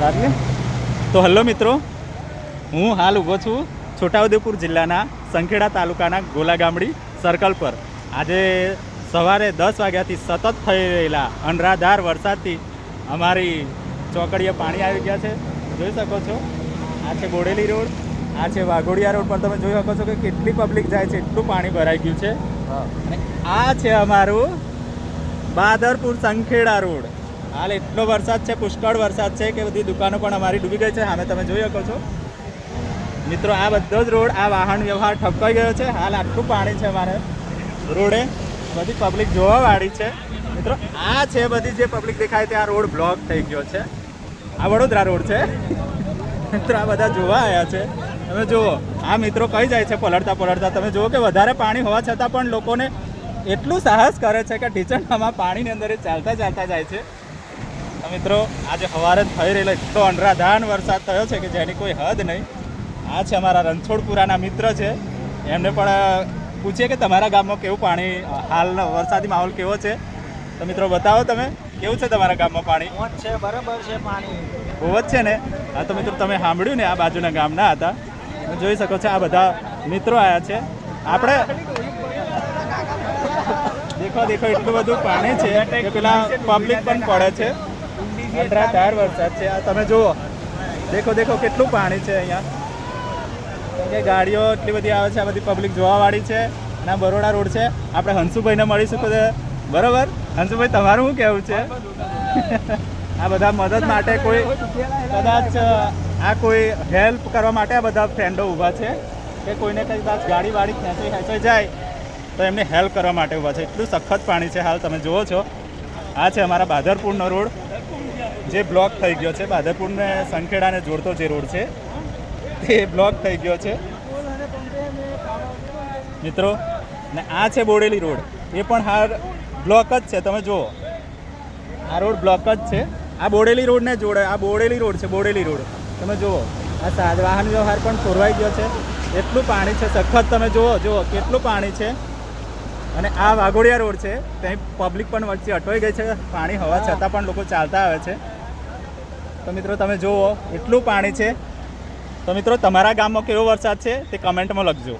સારું તો હલો મિત્રો હું હાલ ઊભો છું છોટાઉદેપુર જિલ્લાના સંખેડા તાલુકાના ગોલા ગામડી સર્કલ પર. આજે સવારે દસ વાગ્યાથી સતત થઈ રહેલા અનરાધાર વરસાદથી અમારી ચોકડીએ પાણી આવી ગયા છે. જોઈ શકો છો આ છે બોડેલી રોડ આ છે વાઘોડિયા રોડ પર તમે જોઈ શકો છો કે કેટલી પબ્લિક જાય છે એટલું પાણી ભરાઈ ગયું છે. અને આ છે અમારું બાદરપુર સંખેડા રોડ. હાલ એટલો વરસાદ છે, પુષ્કળ વરસાદ છે કે બધી દુકાનો પણ અમારી ડૂબી ગઈ છે. સામે તમે જોઈ શકો છો. મિત્રો, આ બધો જ રોડ, આ વાહન વ્યવહાર ઠપકાઈ ગયો છે. હાલ આટલું પાણી છે અમારે રોડે. બધી પબ્લિક જોવાવાળી છે. મિત્રો, આ છે બધી જે પબ્લિક દેખાય તે આ રોડ બ્લોક થઈ ગયો છે. આ વડોદરા રોડ છે. મિત્રો, આ બધા જોવા આવ્યા છે. તમે જુઓ, આ મિત્રો કઈ જાય છે, પલળતા પલળતા. તમે જુઓ કે વધારે પાણી હોવા છતાં પણ લોકોને એટલું સાહસ કરે છે કે ઢીચણમાં પાણીની અંદર એ ચાલતા ચાલતા જાય છે. તો મિત્રો આજે સવારે જ થઈ રહેલો એટલો અંડરાધાન વરસાદ થયો છે કે જેની કોઈ હદ નહીં. આ છે અમારા રણછોડપુરાના મિત્ર છે. એમને પણ પૂછીએ કે તમારા ગામમાં કેવું પાણી હાલનો વરસાદી માહોલ કેવો છે? તો મિત્રો બતાવો તમે કેવું છે તમારા ગામમાં પાણી? છે બરાબર છે પાણી. બહુ જ છે ને? હા તો મિત્રો તમે સાંભળ્યું ને આ બાજુના ગામના હતા. જોઈ શકો છો આ બધા મિત્રો આવ્યા છે. આપણે દેખો દેખો એટલું બધું પાણી છે કે પેલા પબ્લિક પણ પડે છે. અનરાધાર વરસાદ છે. આ તમે જુઓ. દેખો દેખો, કેટલું પાણી છે અહીંયા. કે ગાડીઓ એટલી બધી આવે છે, આ બધી પબ્લિક જોવાવાળી છે અને આ બરોડા રોડ છે. આપણે હંસુભાઈને મળીશું તો બરોબર? હંસુભાઈ, તમારું શું કહેવું છે? આ બધા મદદ માટે કોઈ કદાચ, આ કોઈ હેલ્પ કરવા માટે આ બધા ફ્રેન્ડો ઊભા છે કે કોઈને કદાચ ગાડી વાડી ખેંચાઈ ખેંચાઈ જાય, તો એમને હેલ્પ કરવા માટે ઊભા છે. એટલું સખત પાણી છે હાલ તમે જુઓ છો. આ છે અમારા બાદરપુરનો રોડ. જે બ્લોક થઈ ગયો છે બાદરપુરને સંખેડાને જોડતો જે રોડ છે, તે બ્લોક થઈ ગયો છે. મિત્રો, ને આ છે બોડેલી રોડ. એ પણ હાર બ્લોક જ છે, તમે જુઓ. આ રોડ બ્લોક જ છે. આ બોડેલી રોડને જોડે, આ બોડેલી રોડ છે, બોડેલી રોડ. તમે જુઓ, આ સાદ વાહન વ્યવહાર પણ ખોરવાઈ ગયો છે. એટલું પાણી છે, સખત તમે જુઓ જુઓ, કેટલું પાણી છે. અને આ વાઘોડિયા રોડ છે, ત્યાં પબ્લિક પણ વચ્ચે અટવાઈ ગઈ છે. પાણી હોવા છતાં પણ લોકો ચાલતા આવે છે. તો મિત્રો તમે જુઓ, એટલું પાણી છે. તો મિત્રો, તમારા ગામમાં કેવો વરસાદ છે તે કમેન્ટમાં લખજો.